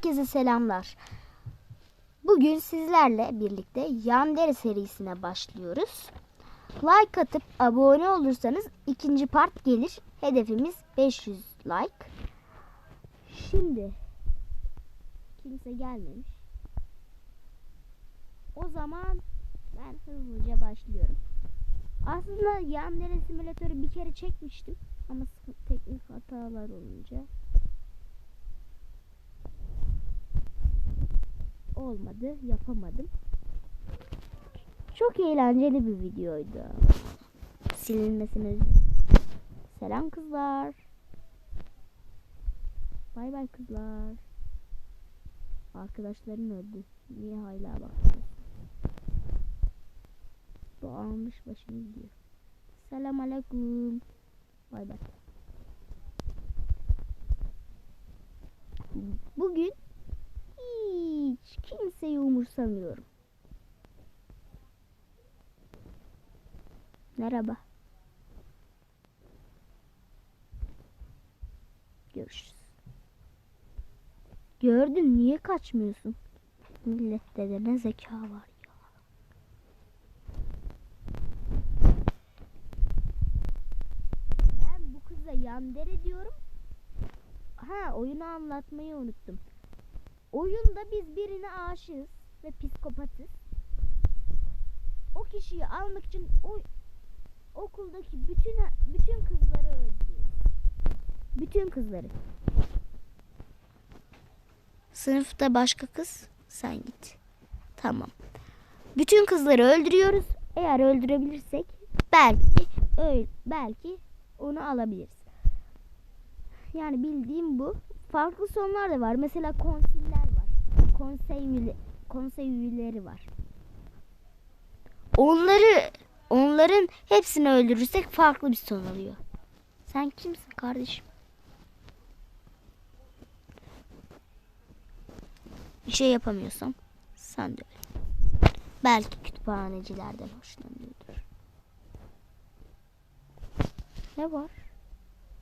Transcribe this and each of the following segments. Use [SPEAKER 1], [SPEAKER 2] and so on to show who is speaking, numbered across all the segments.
[SPEAKER 1] Herkese selamlar. Bugün sizlerle birlikte Yandere serisine başlıyoruz. Like atıp abone olursanız ikinci part gelir. Hedefimiz 500 like. Şimdi kimse gelmemiş. O zaman ben hızlıca başlıyorum. Aslında Yandere simülatörü bir kere çekmiştim ama teknik hatalar olunca olmadı, yapamadım. Çok eğlenceli bir videoydu. Silinmesine. Selam kızlar. Bay bay kızlar. Arkadaşların öldü. Niye hala bakıyorsun? Bu almış başını gidiyor. Selam aleyküm. Bay bay. Bugün hiç kimseyi umursamıyorum. Merhaba. Görüşürüz. Gördün niye kaçmıyorsun? Millette de ne zeka var ya. Ben bu kıza yandere diyorum. Ha oyunu anlatmayı unuttum. Oyunda biz birine aşığız ve psikopatız. O kişiyi almak için o okuldaki bütün bütün kızları öldürüyoruz. Bütün kızları. Sınıfta başka kız sen git. Tamam. Bütün kızları öldürüyoruz. Eğer öldürebilirsek belki öl belki onu alabiliriz. Yani bildiğim bu. Farklı sonlar da var. Mesela konsiller var. Konsey, konsey üyeleri var. Onları onların hepsini öldürürsek farklı bir son alıyor. Sen kimsin kardeşim? Bir şey yapamıyorsam sen de öyle. Belki kütüphanecilerden hoşlanıyordur. Ne var?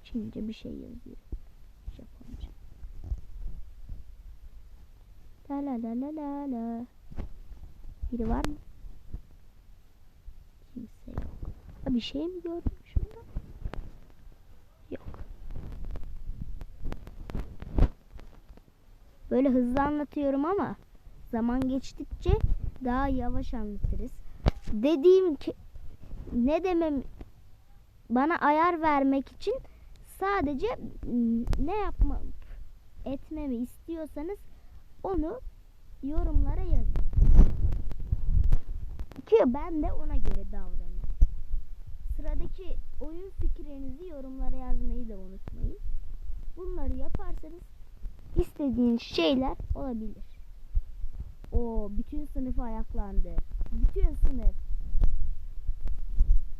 [SPEAKER 1] Çince bir şey yazıyor. La la la la la la. Biri var mı? Kimse yok. Ha, bir şey mi gördüm şurada? Yok. Böyle hızlı anlatıyorum ama zaman geçtikçe daha yavaş anlatırız. Dediğim ki ne demem bana ayar vermek için sadece mm, ne yapma etmemi istiyorsanız onu yorumlara yazın. Ki ben de ona göre davranayım. Sıradaki oyun fikrinizi yorumlara yazmayı da unutmayın. Bunları yaparsanız istediğiniz şeyler olabilir. O bütün sınıf ayaklandı. Bütün sınıf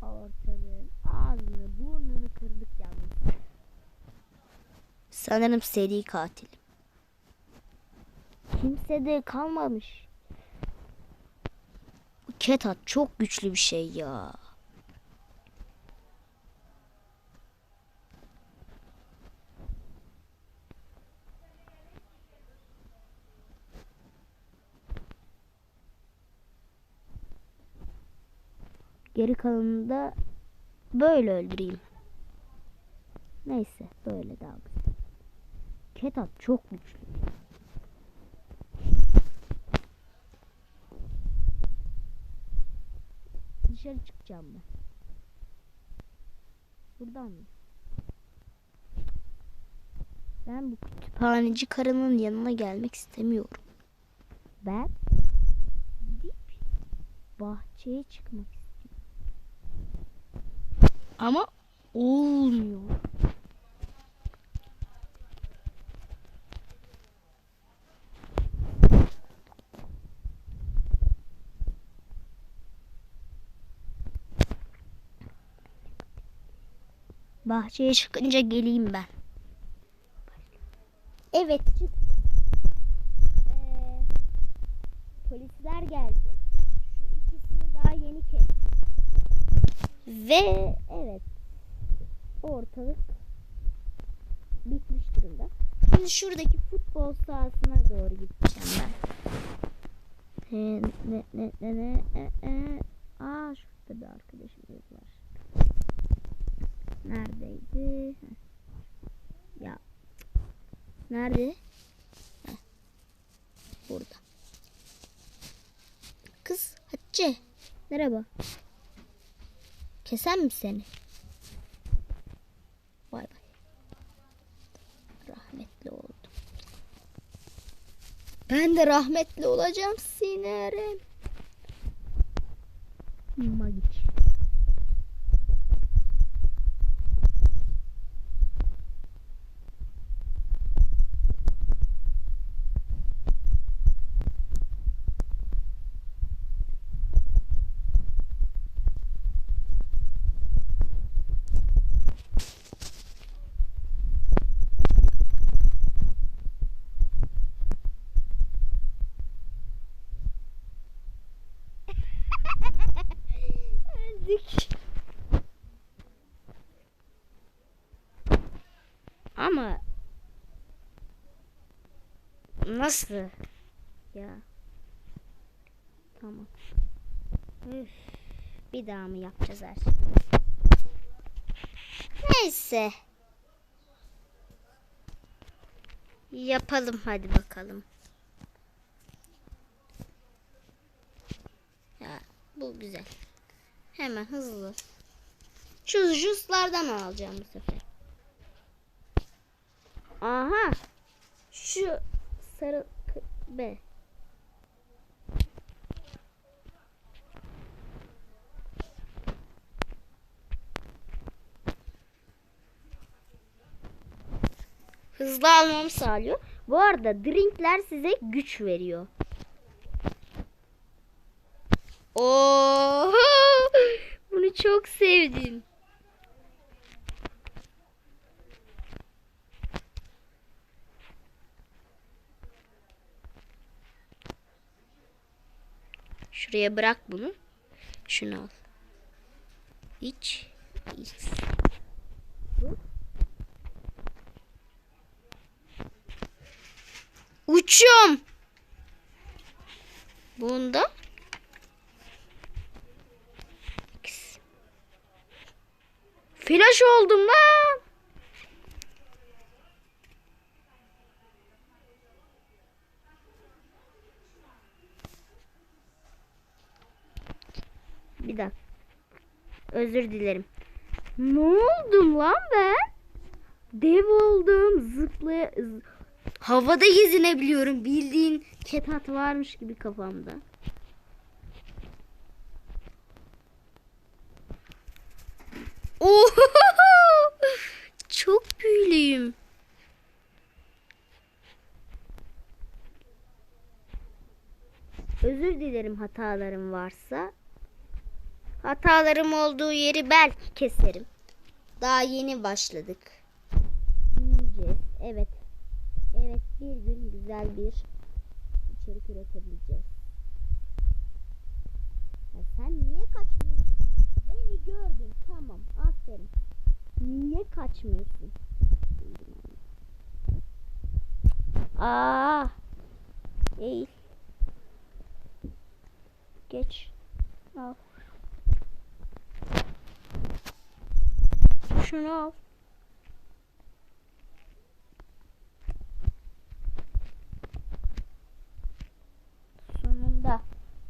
[SPEAKER 1] ortalığın ağzını burnunu kırdık yalnız. Sanırım seri katil. Kimse de kalmamış. Ketat çok güçlü bir şey ya. Geri kalanını da böyle öldüreyim. Neyse böyle daha güzel. Ketat çok güçlü. Dışarı çıkacağım ben. Buradan mı? Ben bu kütüphaneci karının yanına gelmek istemiyorum. Ben gidip bahçeye çıkmak istiyorum. Ama olmuyor. Bahçeye çıkınca geleyim ben. Evet çık. Ee, polisler geldi. Şu ikisini daha yeni kes. Ve evet ortalık bitmiş durumda. Şimdi şuradaki futbol sahasına doğru gideceğim ben. He, ne ne ne ne e, e. Aa şurada bir arkadaşımız var. Neredeydi? Heh. Ya. Nerede? Heh. Burada. Kız Hatice. Merhaba. Kesem mi seni? Vay vay. Rahmetli oldum. Ben de rahmetli olacağım Siner'im. Magic. Öldük. Ama nasıl ya? Tamam. Üf, bir daha mı yapacağız her şeyi? Neyse. Yapalım hadi bakalım. Ya bu güzel. Hemen hızlı. Şu juslardan alacağım bu sefer. Aha. Şu sarı B. Hızlı almamı sağlıyor. Bu arada drinkler size güç veriyor. Oo! Bunu çok sevdim. Şuraya bırak bunu. Şunu al. İç. İç. Uçuyorum. Bunda Flash oldum lan. Bir dakika. Özür dilerim. Ne oldum lan ben? Dev oldum. Zıplaya... Havada gezinebiliyorum. Bildiğin ketat varmış gibi kafamda. Oo! Çok büyülüyüm. Özür dilerim hatalarım varsa. Hatalarım olduğu yeri belki keserim. Daha yeni başladık. Büyüyeceğiz. Evet. Evet bir gün güzel bir içerik üretebileceğiz. Ya sen niye kaçmıyorsun? Beni gördün tamam aferin. Niye kaçmıyorsun? Aa. Eğil. Geç. Al. Şunu al. Sonunda.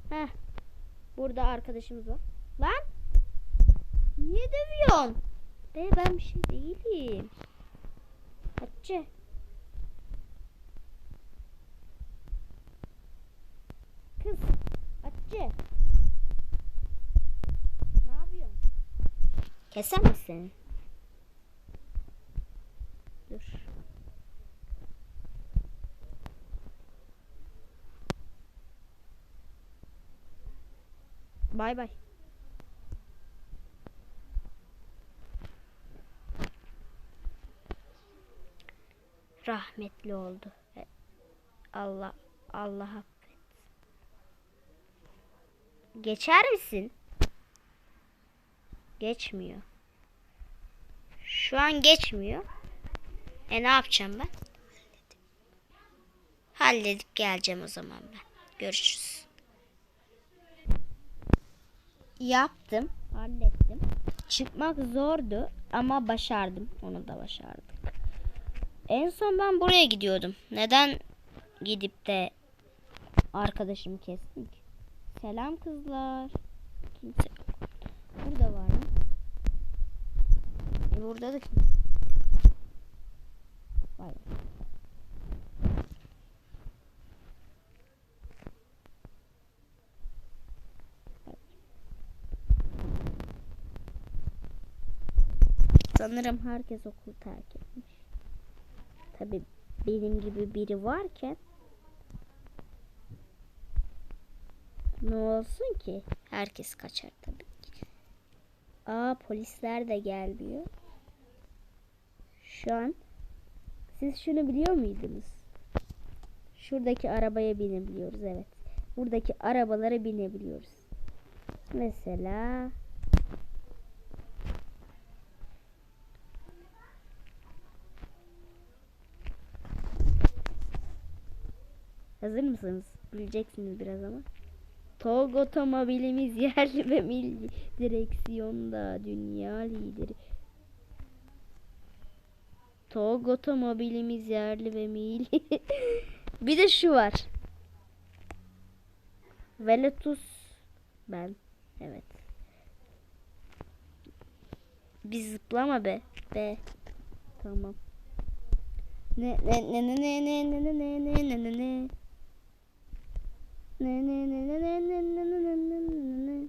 [SPEAKER 1] Heh. Burada arkadaşımız var. Lan. Niye dövüyorsun? Be ben bir şey değilim. Hatice. Kız. Hatice. Ne yapıyorsun? Keser? Bay bay. Rahmetli oldu. E, Allah Allah affet. Geçer misin? Geçmiyor. Şu an geçmiyor. E ne yapacağım ben? Halledip geleceğim o zaman ben. Görüşürüz. Yaptım. Hallettim. Çıkmak zordu ama başardım. Onu da başardık. En son ben buraya gidiyordum. Neden gidip de arkadaşımı kestim ki? Selam kızlar. Kimse. Burada var mı? E burada da kimse. Vay. Sanırım herkes okul terk etmiş. Tabi benim gibi biri varken ne olsun ki? Herkes kaçar tabii. Aa polisler de gelmiyor. Şu an siz şunu biliyor muydunuz? Şuradaki arabaya binebiliyoruz evet. Buradaki arabalara binebiliyoruz. Mesela Hazır mısınız? Bileceksiniz biraz ama. Tog otomobilimiz yerli ve milli direksiyonda dünya lideri. Tog otomobilimiz yerli ve milli. bir de şu var. Velotus ben. Evet. Bir zıplama be. Be. Tamam. Ne ne ne ne ne ne ne ne ne ne ne ne ne ne ne ne ne ne ne ne ne ne ne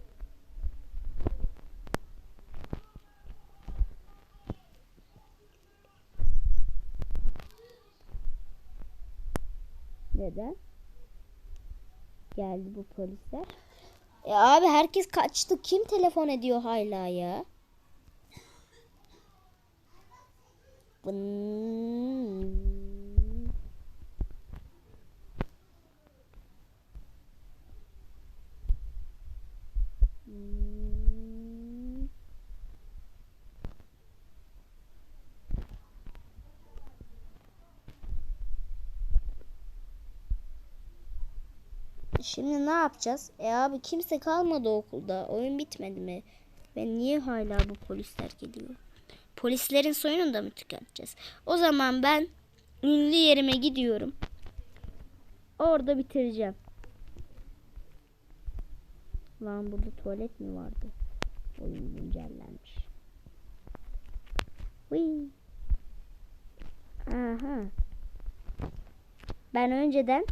[SPEAKER 1] Neden? Geldi bu polisler. E abi herkes kaçtı. Kim telefon ediyor hala ya? Bın. Şimdi ne yapacağız? E abi kimse kalmadı okulda. Oyun bitmedi mi? Ve niye hala bu polisler geliyor? Polislerin soyunu da mı tüketeceğiz? O zaman ben ünlü yerime gidiyorum. Orada bitireceğim. Lan burada tuvalet mi vardı? Oyun güncellenmiş. Whee. Aha. Ben önceden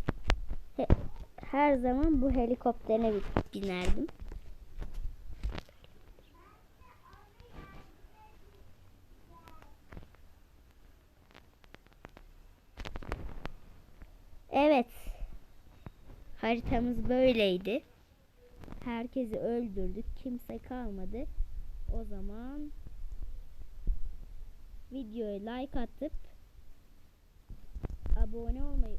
[SPEAKER 1] her zaman bu helikopterine bi- binerdim. Evet. Haritamız böyleydi. Herkesi öldürdük. Kimse kalmadı. O zaman videoya like atıp abone olmayı